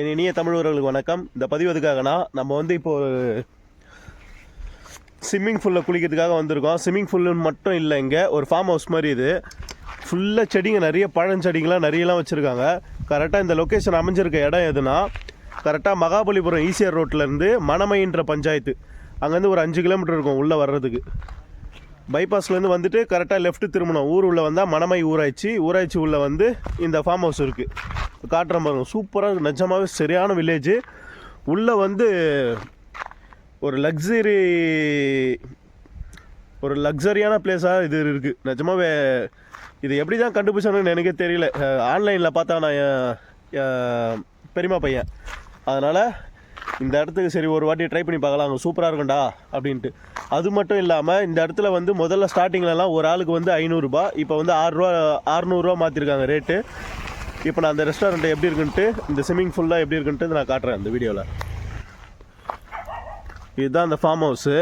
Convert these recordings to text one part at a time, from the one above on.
என் இனிய தமிழ் உறவுகளுக்கு வணக்கம். இந்த பதிவு எதுக்காகனா நம்ம வந்து இப்போ ஸ்விம்மிங் ஃபூலில் குளிக்கிறதுக்காக வந்திருக்கோம். ஸ்விம்மிங் ஃபூல்னு மட்டும் இல்லை இங்கே ஒரு ஃபார்ம் ஹவுஸ் மாதிரி இது. ஃபுல்லாக செடிங்க நிறைய பழஞ்செடிங்களாம் நிறையலாம் வச்சுருக்காங்க. கரெக்டாக இந்த லொக்கேஷன் அமைஞ்சிருக்க இடம் எதுனா கரெக்டாக மகாபலிபுரம் ஈசிஆர் ரோட்லேருந்து மணமைன்ற பஞ்சாயத்து. அங்கேருந்து ஒரு அஞ்சு கிலோமீட்டர் இருக்கும் உள்ளே வர்றதுக்கு. பைபாஸ்லேருந்து வந்துட்டு கரெக்டாக லெஃப்ட் திரும்பணும். ஊர் உள்ளே வந்தால் மணமை ஊராட்சி ஊராட்சி உள்ளே வந்து இந்த ஃபார்ம் ஹவுஸ் இருக்குது காட்டுற பாருங்க சூப்பராக நிஜமாவே சரியான வில்லேஜ் உள்ளே வந்து ஒரு லக்ஸரி ஒரு லக்ஸரியான பிளேஸாக இது இருக்குது நிஜமாகவே இது எப்படி தான் கண்டுபிடிச்சானுன்னு எனக்கே தெரியல. ஆன்லைனில் பார்த்தா நான் என் பெரியம்மா பையன். அதனால் இந்த இடத்துக்கு சரி ஒரு வாட்டி ட்ரை பண்ணி பார்க்கலாம். அங்கே சூப்பராக இருக்கும்டா அப்படின்ட்டு. அது மட்டும் இல்லாமல் இந்த இடத்துல வந்து முதல்ல ஸ்டார்டிங்லலாம் ஒரு ஆளுக்கு வந்து ஐநூறுரூபா இப்போ வந்து ஆறுரூவா ஆறுநூறுவா மாற்றிருக்காங்க ரேட்டு இப்போ நான் அந்த ரெஸ்டாரண்ட் எப்படி இருக்குன்ட்டு இந்த ஸ்விம்மிங் ஃபுல்லாக எப்படி இருக்குன்ட்டு நான் காட்டுறேன் இந்த வீடியோவில் இதுதான் அந்த ஃபார்ம் ஹவுஸு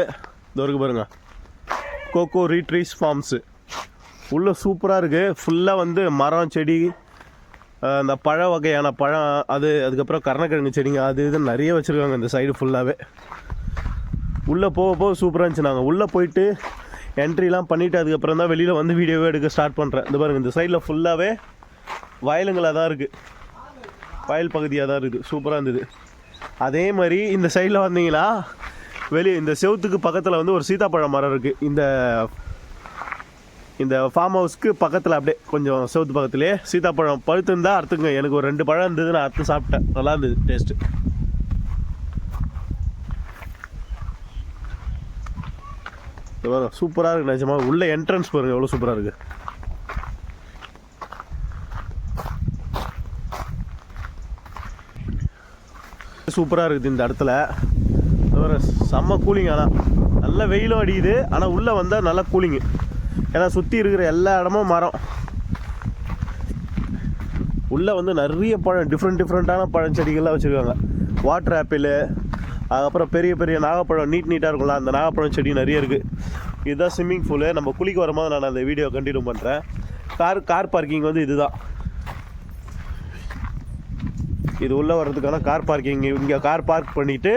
இந்த இருக்கு பாருங்க. கோகோ ரீட்ரீஸ் ஃபார்ம்ஸு உள்ளே சூப்பராக இருக்குது ஃபுல்லாக வந்து மரம் செடி அந்த பழ வகையான பழம் அது அதுக்கப்புறம் கருணக்கிழங்கு செடிங்க அது இது நிறைய வச்சுருக்காங்க இந்த சைடு ஃபுல்லாகவே உள்ளே போக போக சூப்பராக இருந்துச்சு நாங்கள் உள்ளே போயிட்டு என்ட்ரிலாம் பண்ணிவிட்டு அதுக்கப்புறம் தான் வெளியில் வந்து வீடியோவே எடுக்க ஸ்டார்ட் பண்ணுறேன் இந்த பாருங்கள் இந்த சைடில் ஃபுல்லாகவே வயலுங்களாக தான் இருக்குது வயல் பகுதியாக தான் இருக்குது சூப்பராக இருந்தது. அதே மாதிரி இந்த சைடில் வந்தீங்களா? வெளியே இந்த செவுத்துக்கு பக்கத்தில் வந்து ஒரு சீதாப்பழ மரம் இருக்குது இந்த இந்த ஃபார்ம் ஹவுஸ்க்கு பக்கத்தில் அப்படியே கொஞ்சம் செவுத்து பக்கத்துலேயே சீதாப்பழம் பழுத்துருந்தா அறுத்துங்க. எனக்கு ஒரு ரெண்டு பழம் இருந்தது நான் அறுத்து சாப்பிட்டேன். நல்லா இருந்தது டேஸ்ட்டு சூப்பராக இருக்குது நிஜமாக உள்ள என்ட்ரன்ஸ் பாருங்கள் எவ்வளோ சூப்பராக இருக்குது சூப்பராக இருக்குது இந்த இடத்துல. ஒரு செம்ம கூலிங் ஆனால் நல்ல வெயிலும் அடிக்குது. ஆனால் உள்ளே வந்தால் நல்லா கூலிங்கு ஏன்னா சுற்றி இருக்கிற எல்லா இடமும் மரம். உள்ளே வந்து நிறைய பழம் டிஃப்ரெண்ட் டிஃப்ரெண்ட்டான பழஞ்செடிகள்லாம் வச்சுருக்காங்க. வாட்டர் ஆப்பிள் அதுக்கப்புறம் பெரிய பெரிய நாகப்பழம் நீட் நீட்டாக இருக்கும்ல அந்த நாகப்பழம் செடி நிறைய இருக்குது இதுதான் ஸ்விம்மிங் பூலு நம்ம குளிக்க வரும்போது நான் அந்த வீடியோ கண்டினியூ பண்ணுறேன் கார் கார் பார்க்கிங் வந்து இதுதான். இது உள்ளே வர்றதுக்கான கார் பார்க்கிங் இங்கே கார் பார்க் பண்ணிவிட்டு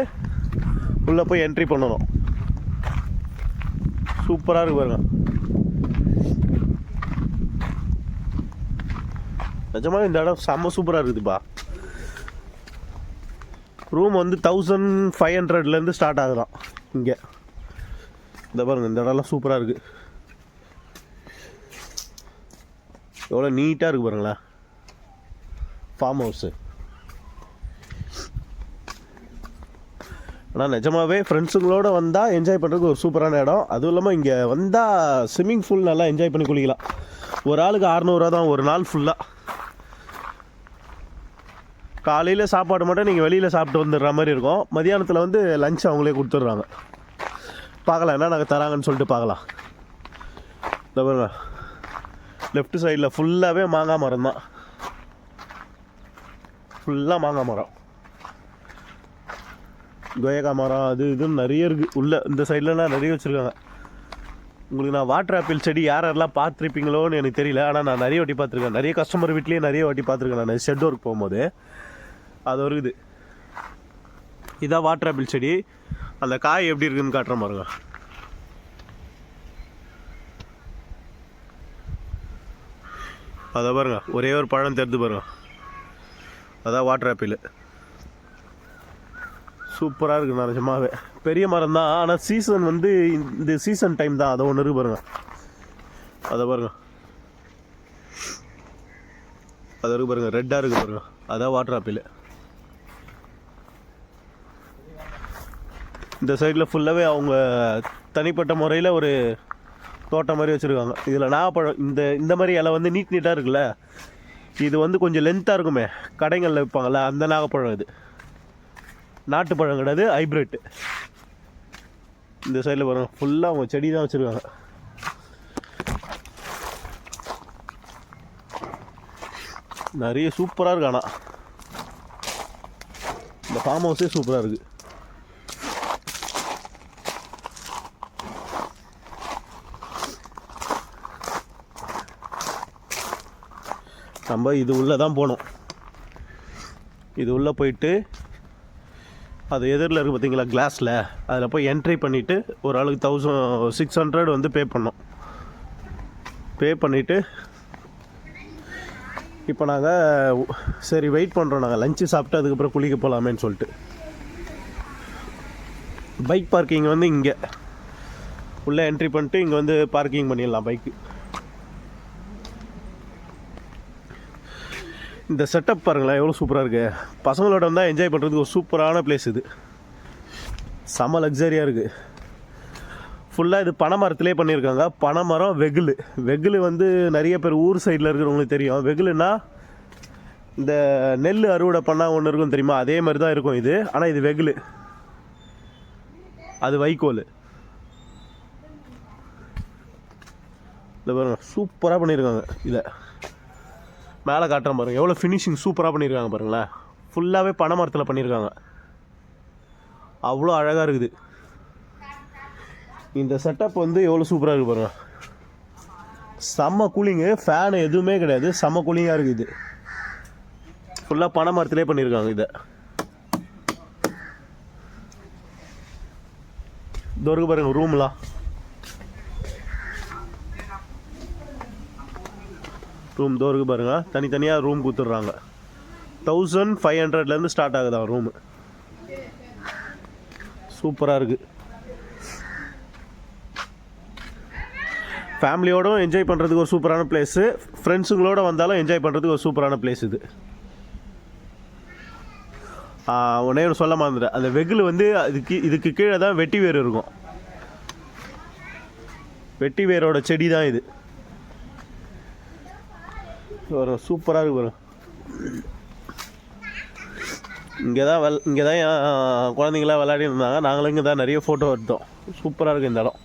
உள்ளே போய் என்ட்ரி பண்ணணும். சூப்பராக இருக்கு பாருங்க. நிஜமாக இந்த இடம் செம்ம சூப்பராக இருக்குதுப்பா. ரூம் வந்து தௌசண்ட் ஃபைவ் ஹண்ட்ரட்லேருந்து ஸ்டார்ட் ஆகுதான். இங்கே. இந்த பாருங்கள் இந்த இடம்லாம் சூப்பராக இருக்குது எவ்வளோ நீட்டாக இருக்குது பாருங்களேன். ஃபார்ம் ஹவுஸு ஆனால் நிஜமாவே ஃப்ரெண்ட்ஸுங்களோட வந்தால் என்ஜாய் பண்ணுறதுக்கு ஒரு சூப்பரான இடம். அதுவும் இல்லாமல் இங்கே வந்தால் ஸ்விம்மிங் ஃபூல் நல்லா என்ஜாய் பண்ணி குளிக்கலாம். ஒரு ஆளுக்கு அறநூறுவா தான் ஒரு நாள் ஃபுல்லாக காலையில் சாப்பாடு மட்டும் நீங்கள் வெளியில் சாப்பிட்டு வந்துடுற மாதிரி இருக்கும். மதியானத்தில் வந்து லஞ்ச் அவங்களே கொடுத்துட்றாங்க. பார்க்கலாம் என்ன நாங்கள் தராங்கன்னு சொல்லிட்டு பார்க்கலாம். இந்த பாருங்க. லெஃப்ட் சைடில் ஃபுல்லாகவே மாங்காய் மரம் தான். ஃபுல்லாக மாங்காய் மரம். கொயக்கா மரம் அது இதுன்னு நிறைய இருக்குது உள்ளே இந்த சைட்லலாம் நிறைய வச்சுருக்காங்க. உங்களுக்கு நான் வாட்டர் ஆப்பிள் செடி யார் யாரெல்லாம் பார்த்துருப்பீங்களோன்னு எனக்கு தெரியல. ஆனால் நான் நிறைய வாட்டி பார்த்துருக்கேன். நிறைய கஸ்டமர் வீட்லேயே நிறைய வாட்டி பார்த்துருக்கேன் நான். ஷெட் ஒர்க் போகும்போது. அது ஒரு இது. இதான் வாட்டர் ஆப்பிள் செடி. அந்த காய் எப்படி இருக்குன்னு காட்டுற பாருங்க. அதை பாருங்க. ஒரே ஒரு பழம் தெரிந்து பாருங்க. அதான் வாட்டர் ஆப்பிள் சூப்பராக இருக்குது நிஜமாவே. பெரிய மரம் தான். ஆனால் சீசன் வந்து இந்த சீசன் டைம் தான். அதை ஒன்று இருக்கு பாருங்க. அதை பாருங்க. அது இருக்கு பாருங்க. ரெட்டாக இருக்குது பாருங்க. அதான் வாட்டர் ஆப்பிள் இந்த சைடில் ஃபுல்லாகவே அவங்க தனிப்பட்ட முறையில் ஒரு தோட்டம் மாதிரி வச்சுருக்காங்க. இதில் நாகப்பழம் இந்த இந்த மாதிரி இலை வந்து நீட் நீட்டாக இருக்குல்ல. இது வந்து கொஞ்சம் லென்த்தாக இருக்குமே. கடைகளில் விற்பாங்கள்ல அந்த நாகப்பழம் இது. நாட்டுப்பழம் கிடையாது ஹைப்ரிட் இந்த சைடில் பாருங்க ஃபுல்லாக அவங்க செடி தான் வச்சுருக்காங்க. நிறைய சூப்பராக இருக்கு ஆனால் இந்த ஃபார்ம் ஹவுஸே சூப்பராக இருக்குது நம்ம இது உள்ளே தான் போகணும். இது உள்ளே போயிட்டு அது எதிரில் இருக்குது பார்த்தீங்களா கிளாஸில் அதில் போய் என்ட்ரி பண்ணிவிட்டு ஒரு ஆளுக்கு தௌசண்ட் சிக்ஸ் ஹண்ட்ரட் வந்து பே பண்ணோம். பே பண்ணிவிட்டு இப்போ நாங்கள் சரி வெயிட் பண்ணுறோம் நாங்கள் லஞ்சு சாப்பிட்டு அதுக்கப்புறம் குளிக்க போகலாமேன்னு சொல்லிட்டு. பைக் பார்க்கிங் வந்து இங்கே. உள்ளே என்ட்ரி பண்ணிட்டு இங்கே வந்து பார்க்கிங் பண்ணிடலாம் பைக்கு இந்த செட்டப் பாருங்களேன் எவ்வளோ சூப்பராக இருக்குது பசங்களோட வந்தால் என்ஜாய் பண்ணுறதுக்கு ஒரு சூப்பரான பிளேஸ் இது. செம லக்ஸரியாக இருக்குது ஃபுல்லாக இது பனை பனைமரத்திலே பண்ணியிருக்காங்க. பனைமரம் வெகுலு வெகுலு வந்து நிறைய பேர் ஊர் சைடில் இருக்கிறவங்களுக்கு தெரியும். வெகுலுன்னா இந்த நெல் அறுவடை பண்ணால் ஒன்று இருக்கும் தெரியுமா? அதே மாதிரி தான் இருக்கும் இது. ஆனால் இது வெகுலு அது வைக்கோல். இந்த பாருங்க சூப்பராக பண்ணியிருக்காங்க இதை. மேலே காட்டுறேன் பாருங்கள் எவ்வளோ ஃபினிஷிங் சூப்பராக பண்ணியிருக்காங்க பாருங்களேன். ஃபுல்லாகவே பனை மரத்தில் பண்ணியிருக்காங்க அவ்வளோ அழகாக இருக்குது. இந்த செட்டப் வந்து எவ்வளோ சூப்பராக இருக்குது பாருங்க. செம்ம கூலிங்கு ஃபேனு எதுவுமே கிடையாது. செம்ம கூலிங்காக இருக்குது இது. ஃபுல்லாக பனை மரத்திலே பண்ணியிருக்காங்க இதை. இதோ இருக்கு பாருங்க ரூம்லாம் ரூம் டோருக்கு பாருங்கள் தனித்தனியாக ரூம் கொடுத்துட்றாங்க. தௌசண்ட் ஃபைவ் ஹண்ட்ரட்லேருந்து ஸ்டார்ட் ஆகுதா ரூமு சூப்பராக இருக்குது ஃபேமிலியோடும் என்ஜாய் பண்ணுறதுக்கு ஒரு சூப்பரான பிளேஸு ஃப்ரெண்ட்ஸுங்களோட வந்தாலும் என்ஜாய் பண்ணுறதுக்கு ஒரு சூப்பரான பிளேஸ் இது. உடனே ஒன்று சொல்ல மாதிரி அந்த வெகுல் வந்து அதுக்கு இதுக்கு கீழே தான் வெட்டி வேர் இருக்கும். வெட்டி வேரோட செடி தான் இது. ஒரு சூப்பராக இருக்கு வரும் இங்கே தான் வெள் இங்கே தான் என் குழந்தைங்களாம் விளையாடி இருந்தாங்க. நாங்களும் இங்கே தான் நிறைய ஃபோட்டோ எடுத்தோம். சூப்பராக இருக்குது இந்த இடம்.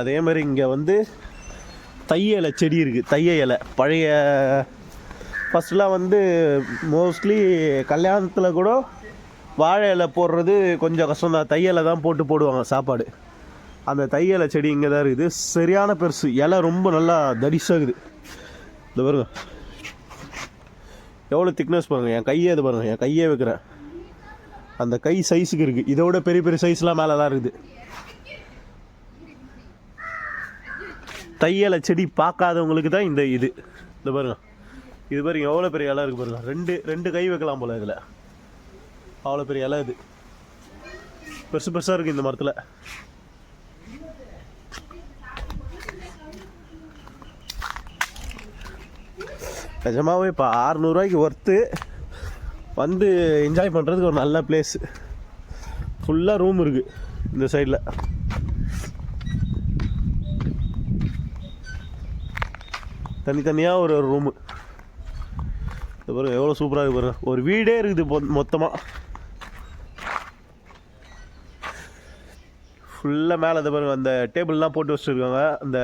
அதே மாதிரி இங்கே வந்து தைய இலை செடி இருக்குது தைய இலை. பழைய ஃபஸ்ட்லாம் வந்து மோஸ்ட்லி கல்யாணத்தில் கூட வாழை இலை போடுறது கொஞ்சம் கஷ்டம் தான். தையலை தான் போட்டு போடுவாங்க சாப்பாடு. அந்த தையலை செடி இங்கே தான் இருக்குது. சரியான பெருசு. இலை ரொம்ப நல்லா தரிசாகுது இந்த பாருங்க. எவ்வளோ திக்னஸ் பாருங்கள் என் கையே இது பாருங்கள் என் கையே வைக்கிறேன். அந்த கை சைஸுக்கு இருக்குது இதோட பெரிய பெரிய சைஸ்லாம் மேலே தான் இருக்குது. தையலை செடி பார்க்காதவங்களுக்கு தான் இந்த இது. இந்த பாருங்க. இது பாருங்க. எவ்வளோ பெரிய இலை இருக்குது பாருங்கள் ரெண்டு ரெண்டு கை வைக்கலாம் போல் இதில். அவ்வளோ பெரிய இலை இது. பெருசு பெருசாக இருக்குது இந்த மரத்தில். நிஜமாகவே இப்போ அறநூறுவாய்க்கு ஒர்த்து வந்து என்ஜாய் பண்ணுறதுக்கு ஒரு நல்ல பிளேஸு ஃபுல்லாக ரூம் இருக்குது இந்த சைடில் தனித்தனியாக ஒரு ஒரு ரூமு இது பாருங்க எவ்வளோ சூப்பராக இருக்குது பாருங்க. ஒரு வீடே இருக்குது மொத்தமாக ஃபுல்லாக மேலே இது பாருங்கள் அந்த டேபிள்லாம் போட்டு வச்சுருக்காங்க. அந்த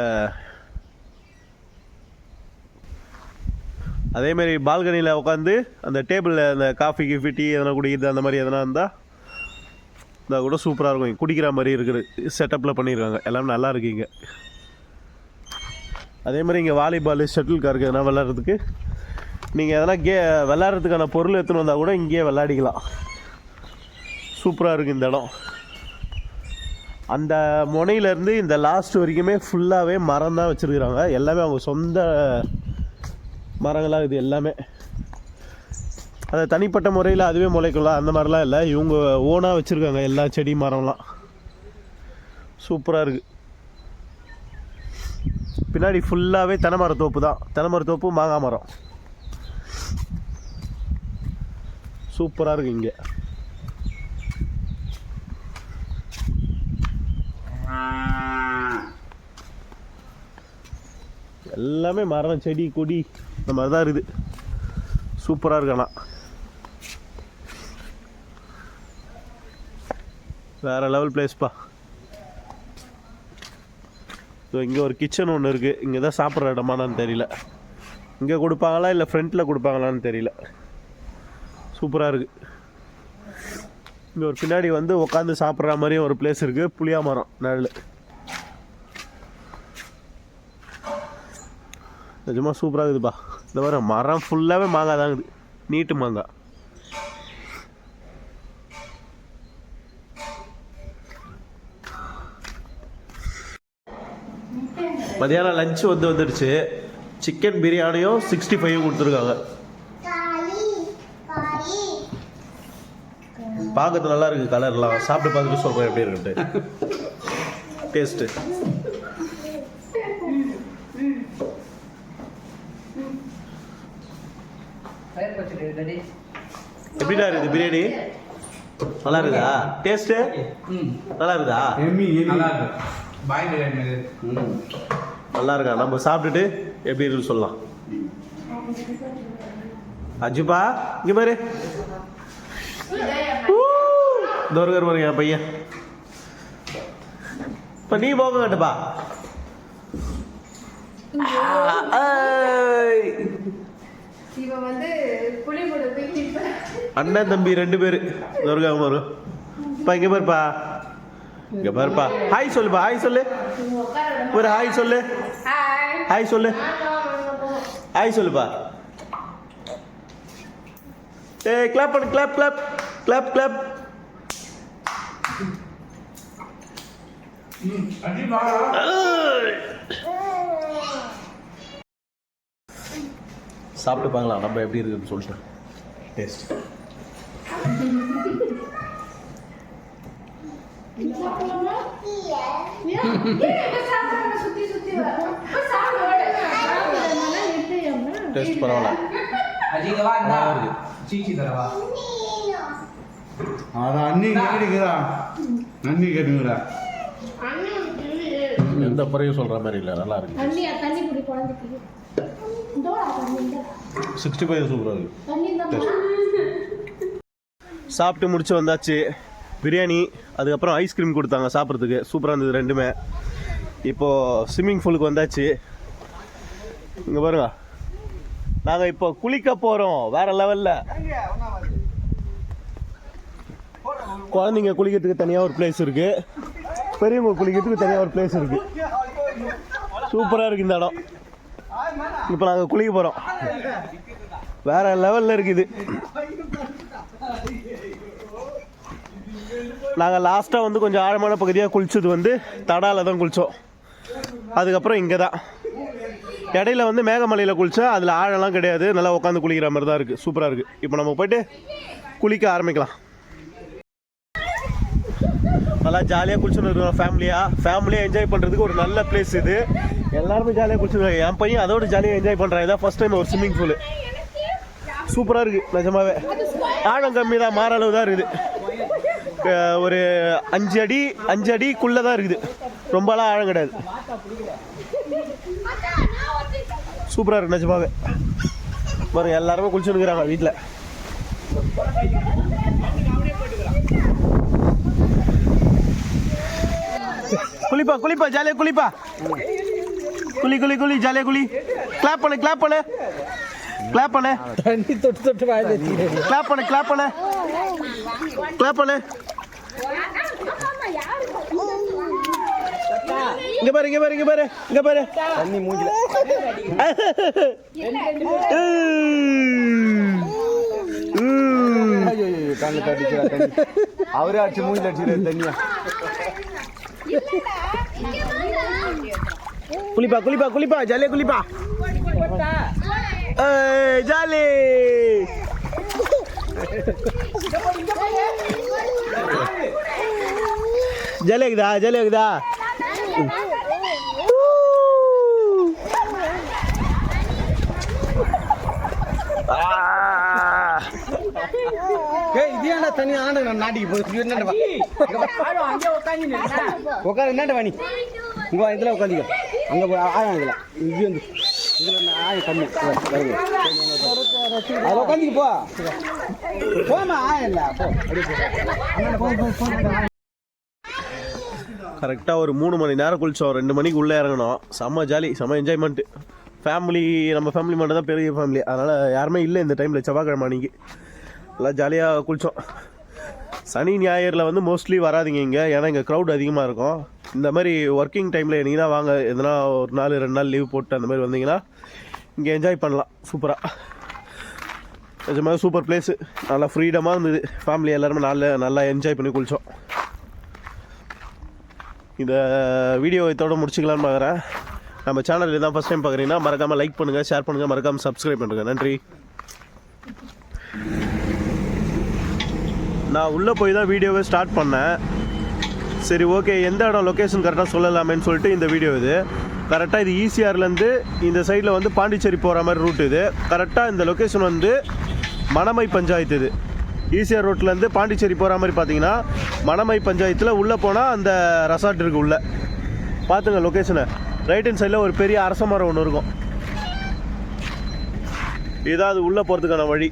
அதேமாரி பால்கனியில் உட்காந்து அந்த டேபிளில் அந்த காஃபி கிஃபி டீ எதனா குடிக்கிறது அந்த மாதிரி எதனா இருந்தால் இந்த கூட சூப்பராக இருக்கும். குடிக்கிற மாதிரி இருக்குது. செட்டப்பில் பண்ணியிருக்காங்க எல்லாமே நல்லா இருக்கீங்க. இங்கே அதே மாதிரி இங்கே வாலிபால் ஷட்டில் கார்க்கு எதனா விளாட்றதுக்கு நீங்கள் எதனா கே விளாட்றதுக்கான பொருள் எடுத்துன்னு வந்தால் கூட இங்கேயே விளையாடிக்கலாம். சூப்பராக இருக்குது இந்த இடம். அந்த முனையிலேருந்து இந்த லாஸ்ட் வரைக்குமே ஃபுல்லாகவே மரம் தான் வச்சுருக்குறாங்க. எல்லாமே அவங்க சொந்த மரங்களாக இது எல்லாமே. அது தனிப்பட்ட முறையில் அதுவே முளைக்கலாம். அந்த மாதிரிலாம் இல்லை. இவங்க ஓனாக வச்சுருக்காங்க எல்லா செடி மரம்லாம். சூப்பராக இருக்குது பின்னாடி ஃபுல்லாகவே தென்னைமரத்தோப்பு தான். தென்னைமரத்தோப்பு மாங்காய் மரம். சூப்பராக இருக்குது இங்கே. எல்லாமே மரம் செடி கொடி இந்த மாதிரி தான் இருக்குது. சூப்பராக இருக்கு ஆனால் வேற லெவல் பிளேஸ்ப்பா ஸோ இங்கே ஒரு கிச்சன் ஒன்று இருக்குது இங்கே தான் சாப்பிட்ற இடமானான்னு தெரியல. இங்கே கொடுப்பாங்களா இல்லை ஃப்ரண்ட்டில் கொடுப்பாங்களான்னு தெரியல. சூப்பராக இருக்குது இங்கே ஒரு பின்னாடி வந்து உட்காந்து சாப்பிட்ற மாதிரியும் ஒரு பிளேஸ் இருக்குது புளியா மரம் நிழல் நிஜமாக சூப்பராக இருக்குதுப்பா. இந்த மாதிரி மரம் ஃபுல்லாகவே மாங்காய் தாங்குது. நீட்டு மாங்காய். மதியானம் லஞ்ச் வந்து வந்துடுச்சு சிக்கன் பிரியாணியும் சிக்ஸ்டி ஃபைவும் கொடுத்துருக்காங்க. பார்க்கறது நல்லா இருக்கு கலர்லாம் சாப்பிட்டு பார்த்துட்டு சொல்கிறேன் எப்படி இருக்குன்ட்டு. டேஸ்ட்டு எப்படிடா இருக்குது பிரியாணி? நல்லா இருக்குதா? டேஸ்ட்டு நல்லா இருக்குதா? நல்லா இருக்கு. நம்ம சாப்பிட்டுட்டு எப்படி இருக்குன்னு சொல்லலாம். அஜுபா இங்க பாரு. தோர்கர் பாருங்க என் பையன். இப்ப நீ போக கட்டுப்பா இவன் வந்து அண்ணன் தம்பி ரெண்டு பேரு. துர்கா வரும் இப்ப இங்க பாருப்பா. இங்க பாருப்பா. ஹாய் சொல்லுப்பா. ஹாய் சொல்லு. ஒரு ஹாய் சொல்லு. ஹாய் ஹாய் சொல்லு. ஹாய் சொல்லுப்பா. ஏய் கிளாப் பண்ணு கிளாப் கிளாப் கிளாப் கிளாப் சாப்பிட்டு பார்க்கலாம் நம்ம எப்படி இருக்குன்னு சொல்லிட்டு டேஸ்ட் சுத்தி சுத்தி வர சாப்பிடு டேஸ்ட் பரவாயில்ல அதான் அண்ணி கேட்டுக்கிறா அண்ணி கேட்டுக்கிறா எந்த குறையும் சொல்ற மாதிரி இல்லை. நல்லா இருக்கு. சிக்ஸ்டி ஃபைவ் சூப்பராக இருக்கு தண்ணி இந்த சாப்பிட்டு முடிச்சு வந்தாச்சு. பிரியாணி அதுக்கப்புறம் ஐஸ்கிரீம் கொடுத்தாங்க சாப்பிட்றதுக்கு. சூப்பராக இருந்தது ரெண்டுமே. இப்போது ஸ்விம்மிங் பூலுக்கு வந்தாச்சு. இங்கே பாருங்க. நாங்கள் இப்போ குளிக்க போகிறோம் வேற லெவலில் குழந்தைங்க குளிக்கிறதுக்கு தனியாக ஒரு பிளேஸ் இருக்கு. பெரியவங்க குளிக்கிறதுக்கு தனியாக ஒரு பிளேஸ் இருக்கு. சூப்பராக இருக்கு இந்த இடம். இப்போ நாங்கள் குளிக்க போகிறோம் வேற லெவலில் இருக்குது. நாங்கள் லாஸ்ட்டாக வந்து கொஞ்சம் ஆழமான பகுதியாக குளிச்சது வந்து தடாவில் தான் குளித்தோம் அதுக்கப்புறம் இங்கே தான் இடையில வந்து மேகமலையில் குளித்தா அதில் ஆழம்லாம் கிடையாது. நல்லா உட்காந்து குளிக்கிற மாதிரி தான் இருக்குது சூப்பராக இருக்குது இப்போ நம்ம போயிட்டு குளிக்க ஆரம்பிக்கலாம். நல்லா ஜாலியாக குளிச்சுன்னு இருக்கிறோம் ஃபேமிலியாக ஃபேமிலியாக என்ஜாய் பண்ணுறதுக்கு ஒரு நல்ல பிளேஸ் இது. எல்லாருமே ஜாலியாக குளிச்சுருக்காங்க என் பையன் அதோட ஜாலியாக என்ஜாய் பண்ணுறான் இதான் ஃபஸ்ட் டைம் ஒரு ஸ்விம்மிங் பூலு சூப்பராக இருக்குது நிஜமாவே. ஆழம் கம்மி தான் மாற அளவு தான் இருக்குது. ஒரு அஞ்சு அடி அஞ்சு அடிக்குள்ளே தான் இருக்குது. ரொம்பலாம் ஆழம் கிடையாது. சூப்பராக இருக்குது நிஜமாவே. பாருங்க எல்லாருமே குளிச்சுருக்குறாங்க வீட்டில் குளிப்பா குளிப்பா ஜாலியாக குளிப்பா. குளி குளி குளி ஜாலியாக குளி. கிளாப் பண்ணு கிளாப் பண்ணு. கிளாப் பண்ணு. தண்ணி தொட்டு தொட்டு வாயில கிளாப் பண்ணு கிளாப் பண்ணு. கிளாப் பண்ணு. இங்க பாரு இங்க பாரு இங்க பாரு இங்க பாரு. தண்ணி மூஞ்சில. கண்ணு தட்டிக்கிறா தண்ணி. அவரே அடிச்சு மூஞ்சில அடிச்சுக்கிறாரு தண்ணியா. குளிப்பா குளிப்பா குளிப்பா ஜாலியா குளிப்பா. ஜாலி. ஜாலியா இருக்குதா ஜாலியா இருக்குதா ஆ. ஏய் இது ஏன்டா தண்ணி ஆண்ட நான் நாட்டிக்கு போகுது. என்னடா? வா உட்காரு என்னடா வாணி இங்க வா இதுல உட்காந்துக்க அங்க போய் ஆயம் இதுல. இது வந்து இதுல நான் ஆயம் கம்மி வா, வருது. அதுல உட்காந்துக்க போ. போமா ஆயம் இல்ல போ. அப்படியே. கரெக்டாக ஒரு மூணு மணி நேரம் குளித்தோம் ரெண்டு மணிக்கு உள்ளே இறங்கணும் செம்ம ஜாலி செம்ம என்ஜாய்மெண்ட்டு ஃபேமிலி நம்ம ஃபேமிலி மட்டும் தான் பெரிய ஃபேமிலி அதனால் யாருமே இல்லை இந்த டைமில் செவ்வாய்க்கிழமை அன்னைக்கு. நல்லா ஜாலியாக குளித்தோம் சனி ஞாயிறில் வந்து மோஸ்ட்லி வராதீங்க இங்கே. ஏன்னா இங்கே க்ரௌட் அதிகமாக இருக்கும். இந்த மாதிரி ஒர்க்கிங் டைமில் என்னீங்கன்னா வாங்க. எதனா ஒரு நாள் ரெண்டு நாள் லீவ் போட்டு அந்த மாதிரி வந்தீங்கன்னா இங்கே என்ஜாய் பண்ணலாம். சூப்பராக நிஜமாக சூப்பர் பிளேஸு நல்லா ஃப்ரீடமாக இருந்தது. ஃபேமிலி எல்லாருமே நல்லா நல்லா என்ஜாய் பண்ணி குளித்தோம் இந்த வீடியோ இதோட முடிச்சுக்கலான்னு பார்க்குறேன் நம்ம சேனல் இதான் ஃபஸ்ட் டைம் பார்க்குறீங்கன்னா மறக்காமல் லைக் பண்ணுங்கள் ஷேர் பண்ணுங்கள் மறக்காமல் சப்ஸ்கிரைப் பண்ணுங்கள் நன்றி. நான் உள்ளே போய் தான் வீடியோவை ஸ்டார்ட் பண்ணேன். சரி ஓகே எந்த இடம் லொக்கேஷன் கரெக்டாக சொல்லலாமேன்னு சொல்லிட்டு இந்த வீடியோ இது. கரெக்டாக இது ஈசிஆர்லேருந்து இந்த சைடில் வந்து பாண்டிச்சேரி போகிற மாதிரி ரூட் இது. கரெக்டாக இந்த லொக்கேஷன் வந்து மணமை பஞ்சாயத்து இது. ஈசிஆர் ரோட்லேருந்து பாண்டிச்சேரி போகிற மாதிரி பார்த்தீங்கன்னா மணமை பஞ்சாயத்தில் உள்ளே போனால் அந்த ரெசார்ட் இருக்குது உள்ளே. பார்த்துங்க லொக்கேஷனை ரைட் ஹேண்ட் சைடில் ஒரு பெரிய அரச மரம் ஒன்று இருக்கும். இதான் அது உள்ளே போகிறதுக்கான வழி.